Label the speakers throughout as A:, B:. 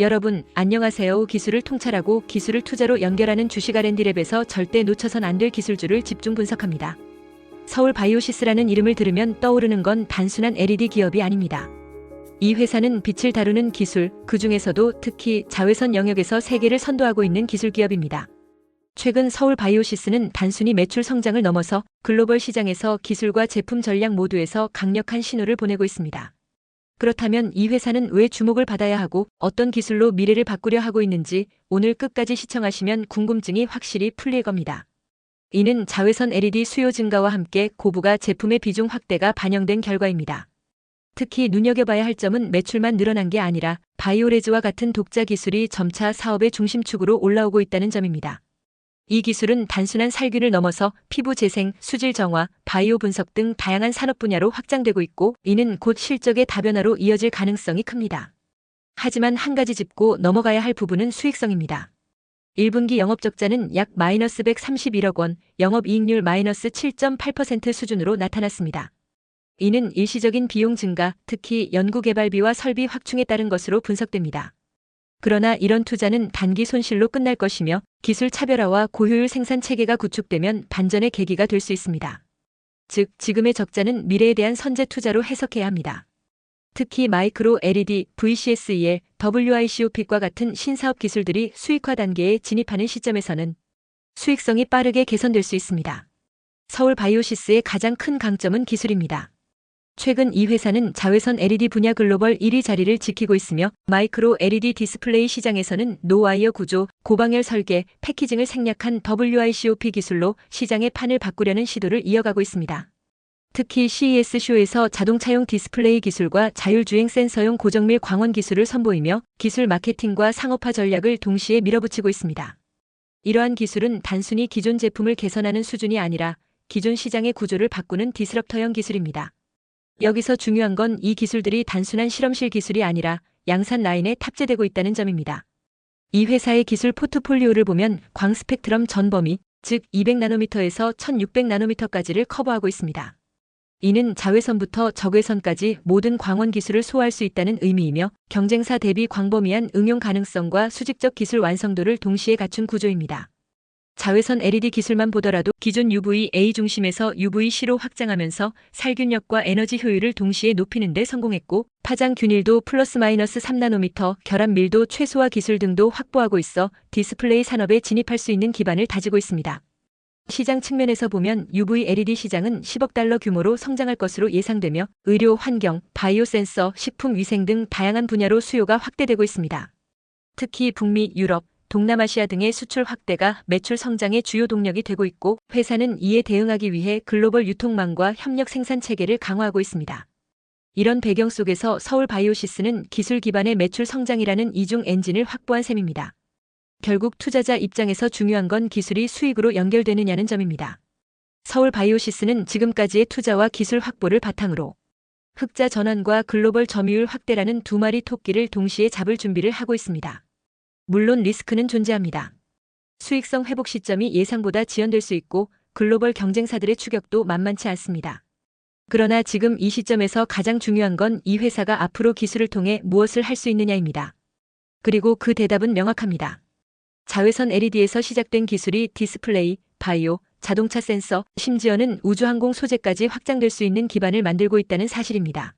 A: 여러분, 안녕하세요. 기술을 통찰하고 기술을 투자로 연결하는 주식 R&D랩에서 절대 놓쳐선 안 될 기술주를 집중 분석합니다. 서울 바이오시스라는 이름을 들으면 떠오르는 건 단순한 LED 기업이 아닙니다. 이 회사는 빛을 다루는 기술, 그 중에서도 특히 자외선 영역에서 세계를 선도하고 있는 기술 기업입니다. 최근 서울 바이오시스는 단순히 매출 성장을 넘어서 글로벌 시장에서 기술과 제품 전략 모두에서 강력한 신호를 보내고 있습니다. 그렇다면 이 회사는 왜 주목을 받아야 하고 어떤 기술로 미래를 바꾸려 하고 있는지 오늘 끝까지 시청하시면 궁금증이 확실히 풀릴 겁니다. 이는 자외선 LED 수요 증가와 함께 고부가 제품의 비중 확대가 반영된 결과입니다. 특히 눈여겨봐야 할 점은 매출만 늘어난 게 아니라 바이오레즈와 같은 독자 기술이 점차 사업의 중심축으로 올라오고 있다는 점입니다. 이 기술은 단순한 살균을 넘어서 피부 재생, 수질 정화, 바이오 분석 등 다양한 산업 분야로 확장되고 있고 이는 곧 실적의 다변화로 이어질 가능성이 큽니다. 하지만 한 가지 짚고 넘어가야 할 부분은 수익성입니다. 1분기 영업 적자는 약 마이너스 131억 원, 영업이익률 마이너스 7.8% 수준으로 나타났습니다. 이는 일시적인 비용 증가, 특히 연구개발비와 설비 확충에 따른 것으로 분석됩니다. 그러나 이런 투자는 단기 손실로 끝날 것이며 기술 차별화와 고효율 생산 체계가 구축되면 반전의 계기가 될 수 있습니다. 즉, 지금의 적자는 미래에 대한 선제 투자로 해석해야 합니다. 특히 마이크로 LED, VCSEL, WICOP과 같은 신사업 기술들이 수익화 단계에 진입하는 시점에서는 수익성이 빠르게 개선될 수 있습니다. 서울 바이오시스의 가장 큰 강점은 기술입니다. 최근 이 회사는 자외선 LED 분야 글로벌 1위 자리를 지키고 있으며 마이크로 LED 디스플레이 시장에서는 노와이어 구조, 고방열 설계, 패키징을 생략한 WICOP 기술로 시장의 판을 바꾸려는 시도를 이어가고 있습니다. 특히 CES쇼에서 자동차용 디스플레이 기술과 자율주행 센서용 고정밀 광원 기술을 선보이며 기술 마케팅과 상업화 전략을 동시에 밀어붙이고 있습니다. 이러한 기술은 단순히 기존 제품을 개선하는 수준이 아니라 기존 시장의 구조를 바꾸는 디스럽터형 기술입니다. 여기서 중요한 건 이 기술들이 단순한 실험실 기술이 아니라 양산 라인에 탑재되고 있다는 점입니다. 이 회사의 기술 포트폴리오를 보면 광 스펙트럼 전 범위, 즉 200나노미터에서 1600나노미터까지를 커버하고 있습니다. 이는 자외선부터 적외선까지 모든 광원 기술을 소화할 수 있다는 의미이며 경쟁사 대비 광범위한 응용 가능성과 수직적 기술 완성도를 동시에 갖춘 구조입니다. 자외선 LED 기술만 보더라도 기존 UVA 중심에서 UVC로 확장하면서 살균력과 에너지 효율을 동시에 높이는 데 성공했고 파장 균일도 플러스 마이너스 3나노미터, 결합 밀도 최소화 기술 등도 확보하고 있어 디스플레이 산업에 진입할 수 있는 기반을 다지고 있습니다. 시장 측면에서 보면 UV LED 시장은 10억 달러 규모로 성장할 것으로 예상되며 의료, 환경, 바이오 센서, 식품 위생 등 다양한 분야로 수요가 확대되고 있습니다. 특히 북미, 유럽, 동남아시아 등의 수출 확대가 매출 성장의 주요 동력이 되고 있고 회사는 이에 대응하기 위해 글로벌 유통망과 협력 생산 체계를 강화하고 있습니다. 이런 배경 속에서 서울 바이오시스는 기술 기반의 매출 성장이라는 이중 엔진을 확보한 셈입니다. 결국 투자자 입장에서 중요한 건 기술이 수익으로 연결되느냐는 점입니다. 서울 바이오시스는 지금까지의 투자와 기술 확보를 바탕으로 흑자 전환과 글로벌 점유율 확대라는 두 마리 토끼를 동시에 잡을 준비를 하고 있습니다. 물론 리스크는 존재합니다. 수익성 회복 시점이 예상보다 지연될 수 있고 글로벌 경쟁사들의 추격도 만만치 않습니다. 그러나 지금 이 시점에서 가장 중요한 건 이 회사가 앞으로 기술을 통해 무엇을 할 수 있느냐입니다. 그리고 그 대답은 명확합니다. 자외선 LED에서 시작된 기술이 디스플레이, 바이오, 자동차 센서, 심지어는 우주항공 소재까지 확장될 수 있는 기반을 만들고 있다는 사실입니다.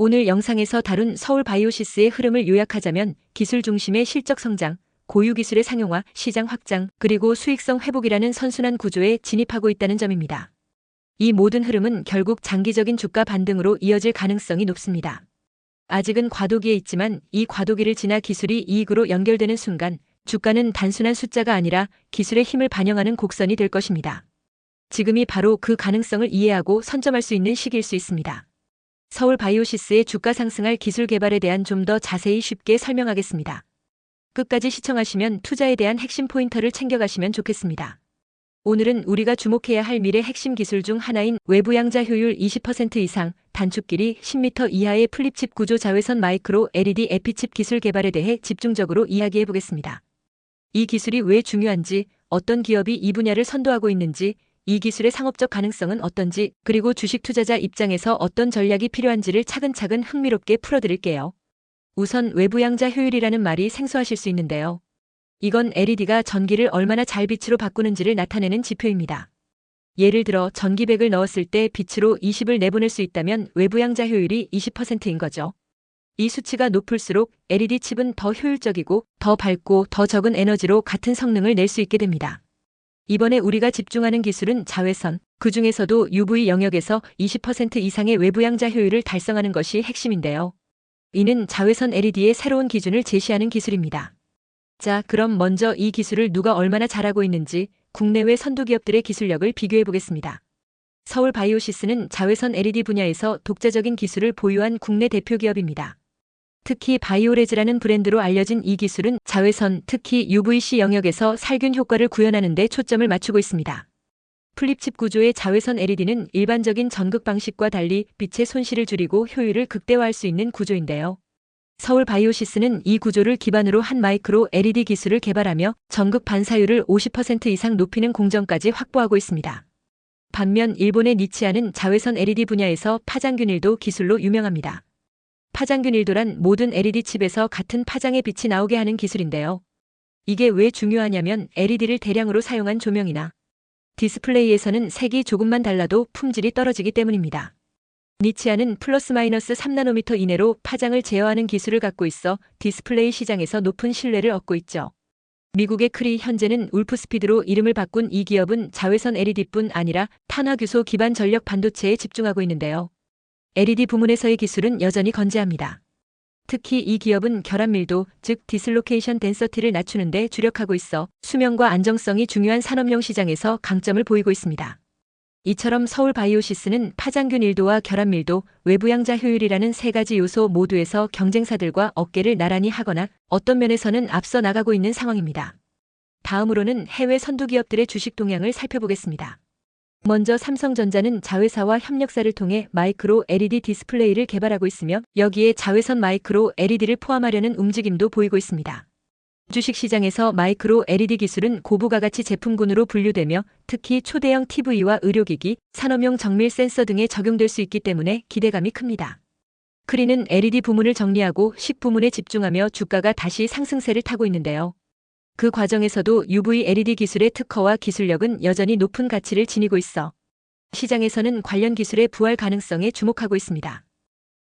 A: 오늘 영상에서 다룬 서울 바이오시스의 흐름을 요약하자면 기술 중심의 실적 성장, 고유 기술의 상용화, 시장 확장, 그리고 수익성 회복이라는 선순환 구조에 진입하고 있다는 점입니다. 이 모든 흐름은 결국 장기적인 주가 반등으로 이어질 가능성이 높습니다. 아직은 과도기에 있지만 이 과도기를 지나 기술이 이익으로 연결되는 순간 주가는 단순한 숫자가 아니라 기술의 힘을 반영하는 곡선이 될 것입니다. 지금이 바로 그 가능성을 이해하고 선점할 수 있는 시기일 수 있습니다. 서울 바이오시스의 주가 상승할 기술 개발에 대한 좀 더 자세히 쉽게 설명하겠습니다. 끝까지 시청하시면 투자에 대한 핵심 포인터를 챙겨가시면 좋겠습니다. 오늘은 우리가 주목해야 할 미래 핵심 기술 중 하나인 외부 양자 효율 20% 이상, 단축 길이 10m 이하의 플립칩 구조 자외선 마이크로 LED 에피칩 기술 개발에 대해 집중적으로 이야기해 보겠습니다. 이 기술이 왜 중요한지, 어떤 기업이 이 분야를 선도하고 있는지, 이 기술의 상업적 가능성은 어떤지, 그리고 주식 투자자 입장에서 어떤 전략이 필요한지를 차근차근 흥미롭게 풀어드릴게요. 우선 외부양자 효율이라는 말이 생소하실 수 있는데요. 이건 LED가 전기를 얼마나 잘 빛으로 바꾸는지를 나타내는 지표입니다. 예를 들어 전기 100을 넣었을 때 빛으로 20을 내보낼 수 있다면 외부양자 효율이 20%인 거죠. 이 수치가 높을수록 LED 칩은 더 효율적이고 더 밝고 더 적은 에너지로 같은 성능을 낼 수 있게 됩니다. 이번에 우리가 집중하는 기술은 자외선, 그 중에서도 UV 영역에서 20% 이상의 외부양자 효율을 달성하는 것이 핵심인데요. 이는 자외선 LED의 새로운 기준을 제시하는 기술입니다. 자, 그럼 먼저 이 기술을 누가 얼마나 잘하고 있는지 국내외 선두 기업들의 기술력을 비교해 보겠습니다. 서울 바이오시스는 자외선 LED 분야에서 독자적인 기술을 보유한 국내 대표 기업입니다. 특히 바이오레즈라는 브랜드로 알려진 이 기술은 자외선, 특히 UVC 영역에서 살균 효과를 구현하는 데 초점을 맞추고 있습니다. 플립칩 구조의 자외선 LED는 일반적인 전극 방식과 달리 빛의 손실을 줄이고 효율을 극대화할 수 있는 구조인데요. 서울 바이오시스는 이 구조를 기반으로 한 마이크로 LED 기술을 개발하며 전극 반사율을 50% 이상 높이는 공정까지 확보하고 있습니다. 반면 일본의 니치아는 자외선 LED 분야에서 파장균일도 기술로 유명합니다. 파장균일도란 모든 LED 칩에서 같은 파장의 빛이 나오게 하는 기술인데요. 이게 왜 중요하냐면 LED를 대량으로 사용한 조명이나 디스플레이에서는 색이 조금만 달라도 품질이 떨어지기 때문입니다. 니치아는 플러스 마이너스 3나노미터 이내로 파장을 제어하는 기술을 갖고 있어 디스플레이 시장에서 높은 신뢰를 얻고 있죠. 미국의 크리 현재는 울프스피드로 이름을 바꾼 이 기업은 자외선 LED뿐 아니라 탄화규소 기반 전력 반도체에 집중하고 있는데요. LED 부문에서의 기술은 여전히 건재합니다. 특히 이 기업은 결합 밀도, 즉 디슬로케이션 덴서티를 낮추는 데 주력하고 있어 수명과 안정성이 중요한 산업용 시장에서 강점을 보이고 있습니다. 이처럼 서울 바이오시스는 파장균 일도와 결합 밀도, 외부양자 효율이라는 세 가지 요소 모두에서 경쟁사들과 어깨를 나란히 하거나 어떤 면에서는 앞서 나가고 있는 상황입니다. 다음으로는 해외 선두 기업들의 주식 동향을 살펴보겠습니다. 먼저 삼성전자는 자회사와 협력사를 통해 마이크로 LED 디스플레이를 개발하고 있으며 여기에 자외선 마이크로 LED를 포함하려는 움직임도 보이고 있습니다. 주식시장에서 마이크로 LED 기술은 고부가가치 제품군으로 분류되며 특히 초대형 TV와 의료기기, 산업용 정밀 센서 등에 적용될 수 있기 때문에 기대감이 큽니다. 크리는 LED 부문을 정리하고 10부문에 집중하며 주가가 다시 상승세를 타고 있는데요. 그 과정에서도 UV LED 기술의 특허와 기술력은 여전히 높은 가치를 지니고 있어 시장에서는 관련 기술의 부활 가능성에 주목하고 있습니다.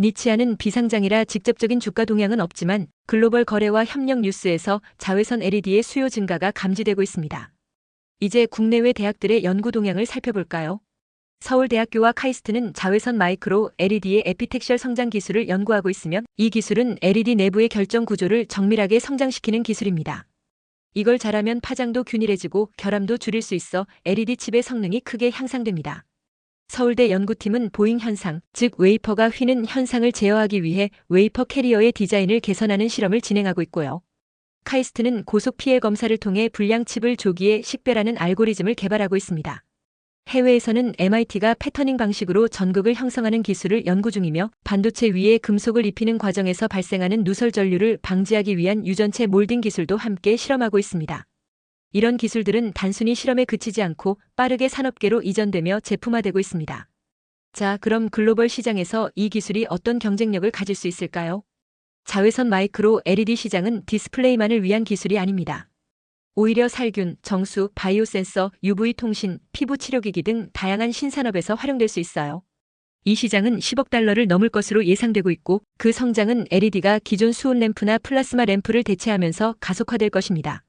A: 니치아는 비상장이라 직접적인 주가 동향은 없지만 글로벌 거래와 협력 뉴스에서 자외선 LED의 수요 증가가 감지되고 있습니다. 이제 국내외 대학들의 연구 동향을 살펴볼까요? 서울대학교와 카이스트는 자외선 마이크로 LED의 에피텍셜 성장 기술을 연구하고 있으며 이 기술은 LED 내부의 결정 구조를 정밀하게 성장시키는 기술입니다. 이걸 잘하면 파장도 균일해지고 결함도 줄일 수 있어 LED 칩의 성능이 크게 향상됩니다. 서울대 연구팀은 보잉 현상, 즉 웨이퍼가 휘는 현상을 제어하기 위해 웨이퍼 캐리어의 디자인을 개선하는 실험을 진행하고 있고요. 카이스트는 고속 피해 검사를 통해 불량 칩을 조기에 식별하는 알고리즘을 개발하고 있습니다. 해외에서는 MIT가 패터닝 방식으로 전극을 형성하는 기술을 연구 중이며 반도체 위에 금속을 입히는 과정에서 발생하는 누설 전류를 방지하기 위한 유전체 몰딩 기술도 함께 실험하고 있습니다. 이런 기술들은 단순히 실험에 그치지 않고 빠르게 산업계로 이전되며 제품화되고 있습니다. 자, 그럼 글로벌 시장에서 이 기술이 어떤 경쟁력을 가질 수 있을까요? 자외선 마이크로 LED 시장은 디스플레이만을 위한 기술이 아닙니다. 오히려 살균, 정수, 바이오 센서, UV 통신, 피부 치료기기 등 다양한 신산업에서 활용될 수 있어요. 이 시장은 10억 달러를 넘을 것으로 예상되고 있고 그 성장은 LED가 기존 수온 램프나 플라스마 램프를 대체하면서 가속화될 것입니다.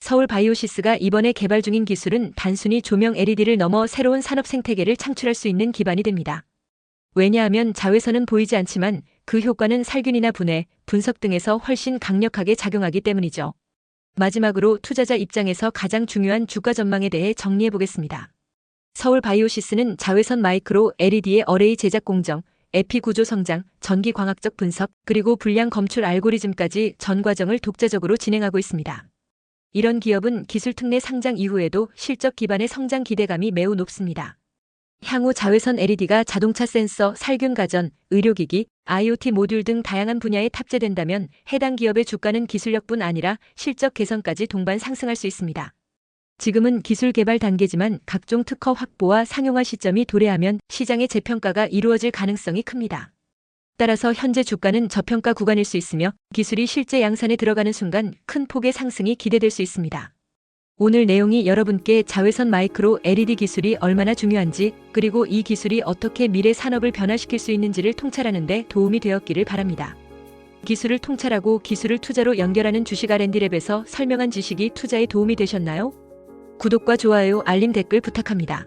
A: 서울 바이오시스가 이번에 개발 중인 기술은 단순히 조명 LED를 넘어 새로운 산업 생태계를 창출할 수 있는 기반이 됩니다. 왜냐하면 자외선은 보이지 않지만 그 효과는 살균이나 분해, 분석 등에서 훨씬 강력하게 작용하기 때문이죠. 마지막으로 투자자 입장에서 가장 중요한 주가 전망에 대해 정리해 보겠습니다. 서울 바이오시스는 자외선 마이크로 LED의 어레이 제작 공정, 에피 구조 성장, 전기 광학적 분석, 그리고 불량 검출 알고리즘까지 전 과정을 독자적으로 진행하고 있습니다. 이런 기업은 기술 특례 상장 이후에도 실적 기반의 성장 기대감이 매우 높습니다. 향후 자외선 LED가 자동차 센서, 살균 가전, 의료기기, IoT 모듈 등 다양한 분야에 탑재된다면 해당 기업의 주가는 기술력뿐 아니라 실적 개선까지 동반 상승할 수 있습니다. 지금은 기술 개발 단계지만 각종 특허 확보와 상용화 시점이 도래하면 시장의 재평가가 이루어질 가능성이 큽니다. 따라서 현재 주가는 저평가 구간일 수 있으며 기술이 실제 양산에 들어가는 순간 큰 폭의 상승이 기대될 수 있습니다. 오늘 내용이 여러분께 자외선 마이크로 LED 기술이 얼마나 중요한지 그리고 이 기술이 어떻게 미래 산업을 변화시킬 수 있는지를 통찰하는 데 도움이 되었기를 바랍니다. 기술을 통찰하고 기술을 투자로 연결하는 주식 R&D랩에서 설명한 지식이 투자에 도움이 되셨나요? 구독과 좋아요, 알림 댓글 부탁합니다.